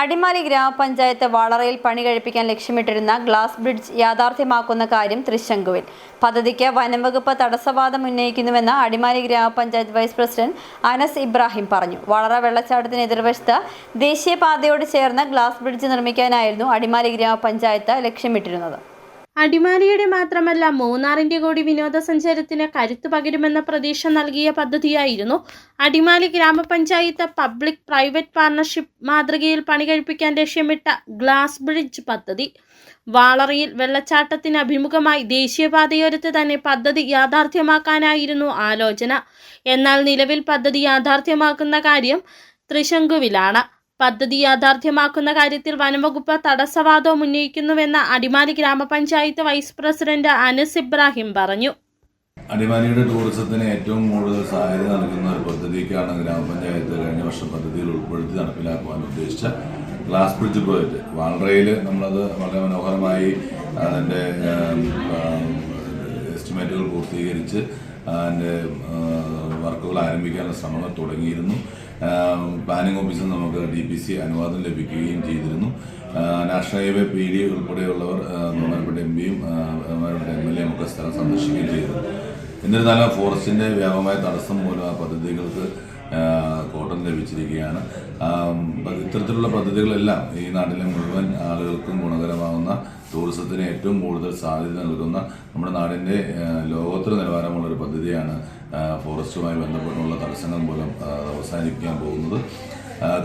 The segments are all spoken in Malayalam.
അടിമാലി ഗ്രാമപഞ്ചായത്ത് വളറയിൽ പണി കഴിപ്പിക്കാൻ ലക്ഷ്യമിട്ടിരുന്ന ഗ്ലാസ് ബ്രിഡ്ജ് യാഥാർത്ഥ്യമാക്കുന്ന കാര്യം തൃശങ്കുവിൽ. പദ്ധതിക്ക് വനംവകുപ്പ് തടസ്സവാദം ഉന്നയിക്കുന്നുവെന്ന് അടിമാലി ഗ്രാമപഞ്ചായത്ത് വൈസ് പ്രസിഡന്റ് അനസ് ഇബ്രാഹിം പറഞ്ഞു. വളറ വെള്ളച്ചാട്ടത്തിന് എതിർവശത്ത് ദേശീയപാതയോട് ചേർന്ന് ഗ്ലാസ് ബ്രിഡ്ജ് നിർമ്മിക്കാനായിരുന്നു അടിമാലി ഗ്രാമപഞ്ചായത്ത് ലക്ഷ്യമിട്ടിരുന്നത്. അടിമാലിയുടെ മാത്രമല്ല മൂന്നാറിന്റെ കൂടി വിനോദസഞ്ചാരത്തിന് കരുത്തു പകരുമെന്ന പ്രതീക്ഷ നൽകിയ പദ്ധതിയായിരുന്നു അടിമാലി ഗ്രാമപഞ്ചായത്ത് പബ്ലിക് പ്രൈവറ്റ് പാർട്ണർഷിപ്പ് മാതൃകയിൽ പണി കഴിപ്പിക്കാൻ ലക്ഷ്യമിട്ട ഗ്ലാസ് ബ്രിഡ്ജ് പദ്ധതി. വാളറിയിൽ വെള്ളച്ചാട്ടത്തിന് അഭിമുഖമായി ദേശീയപാതയോരത്ത് തന്നെ പദ്ധതി യാഥാർത്ഥ്യമാക്കാനായിരുന്നു ആലോചന. എന്നാൽ നിലവിൽ പദ്ധതി യാഥാർത്ഥ്യമാക്കുന്ന കാര്യം തൃശങ്കുവിലാണ്. പദ്ധതി യാഥാർത്ഥ്യമാക്കുന്ന കാര്യത്തിൽ വനംവകുപ്പ് തടസ്സവാദവും ഉന്നയിക്കുന്നുവെന്ന് അടിമാലി ഗ്രാമപഞ്ചായത്ത് വൈസ് പ്രസിഡന്റ് അനസ് ഇബ്രാഹിം പറഞ്ഞു. അടിമാലിയുടെ ടൂറിസത്തിന് ഏറ്റവും കൂടുതൽ സഹായത നൽകുന്ന ഒരു പദ്ധതിക്കാണ് ഗ്രാമപഞ്ചായത്ത് കഴിഞ്ഞ വർഷം പദ്ധതിയിൽ ഉൾപ്പെടുത്തി നടപ്പിലാക്കുവാൻ ഉദ്ദേശിച്ച ഗ്ലാസ് ബ്രിഡ്ജ് പ്രോജക്റ്റ് വാൾറയിൽ നമ്മളത് വളരെ മനോഹരമായി അതിന്റെ എസ്റ്റിമേറ്റുകൾ പൂർത്തീകരിച്ച് അതിന്റെ വർക്കുകൾ ആരംഭിക്കാനുള്ള ശ്രമങ്ങൾ തുടങ്ങിയിരുന്നു. പ്ലാനിംഗ് ഓഫീസിൽ നമുക്ക് ഡി പി സി അനുവാദം ലഭിക്കുകയും ചെയ്തിരുന്നു. നാഷണൽ ഹൈവേ പി ഡി ഉൾപ്പെടെയുള്ളവർ മരപ്പെട്ട എം പിയും ബഹുമാനപ്പെട്ട എം എൽ എയും ഒക്കെ സ്ഥലം സന്ദർശിക്കുകയും ചെയ്തിരുന്നു എന്നിരുന്നാലും ഫോറസ്റ്റിന്റെ വ്യാപകമായ തടസ്സം മൂലം ആ പദ്ധതികൾക്ക് ലഭിച്ചിരിക്കുകയാണ് ഇത്തരത്തിലുള്ള പദ്ധതികളെല്ലാം ഈ നാട്ടിലെ മുഴുവൻ ആളുകൾക്കും ഗുണകരമാകുന്ന ടൂറിസത്തിന് ഏറ്റവും കൂടുതൽ സാധ്യത നൽകുന്ന നമ്മുടെ നാടിന്റെ ലോകോത്തര നിലവാരമുള്ള ഒരു പദ്ധതിയാണ് ഫോറസ്റ്റുമായി ബന്ധപ്പെട്ടുള്ള തടസ്സങ്ങൾ മൂലം അവസാനിപ്പിക്കാൻ പോകുന്നത്.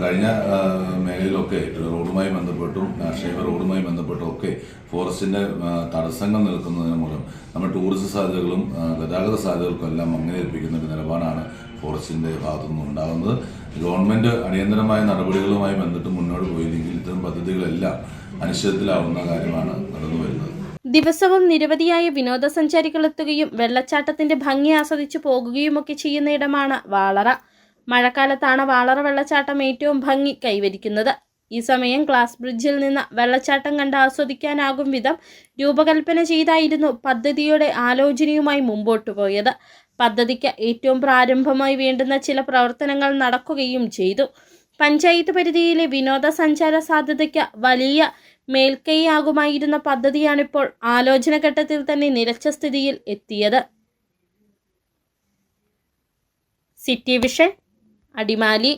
കഴിഞ്ഞ മേഖലയിലൊക്കെ റോഡുമായി ബന്ധപ്പെട്ടും നാഷണൽ റോഡുമായി ബന്ധപ്പെട്ടും ഒക്കെ ഫോറസ്റ്റിന്റെ തടസ്സങ്ങൾ നിൽക്കുന്നതിന് മൂലം നമ്മൾ ടൂറിസ്റ്റ് സാധ്യതകളും ഗതാഗത സാധ്യതകൾക്കും എല്ലാം മങ്ങലേൽപ്പിക്കുന്ന ഒരു നിലപാടാണ് ഫോറസ്റ്റിന്റെ ഭാഗത്തുനിന്ന് ഉണ്ടാകുന്നത് ഗവൺമെന്റ് അടിയന്തരമായ നടപടികളുമായി ബന്ധപ്പെട്ട് മുന്നോട്ട് പോയില്ലെങ്കിൽ ഇത്തരം പദ്ധതികളെല്ലാം അനിശ്ചിതത്തിലാവുന്ന കാര്യമാണ് നടന്നു വരുന്നത്. ദിവസവും നിരവധിയായ വിനോദസഞ്ചാരികൾ എത്തുകയും വെള്ളച്ചാട്ടത്തിന്റെ ഭംഗി ആസ്വദിച്ചു പോകുകയുമൊക്കെ ചെയ്യുന്ന ഇടമാണ് വാളറ. മഴക്കാലത്താണ് വാളറ വെള്ളച്ചാട്ടം ഏറ്റവും ഭംഗി കൈവരിക്കുന്നത്. ഈ സമയം ഗ്ലാസ് ബ്രിഡ്ജിൽ നിന്ന് വെള്ളച്ചാട്ടം കണ്ട് ആസ്വദിക്കാനാകും വിധം രൂപകൽപ്പന ചെയ്തായിരുന്നു പദ്ധതിയുടെ ആലോചനയുമായി മുമ്പോട്ടു പോയത്. പദ്ധതിക്ക് ഏറ്റവും പ്രാരംഭമായി വേണ്ടുന്ന ചില പ്രവർത്തനങ്ങൾ നടക്കുകയും ചെയ്തു. പഞ്ചായത്ത് പരിധിയിലെ വിനോദസഞ്ചാര സാധ്യതയ്ക്ക് വലിയ മേൽക്കൈയാകുമായിരുന്ന പദ്ധതിയാണിപ്പോൾ ആലോചന ഘട്ടത്തിൽ തന്നെ നിലച്ച സ്ഥിതിയിൽ എത്തിയത്. City vision Adimali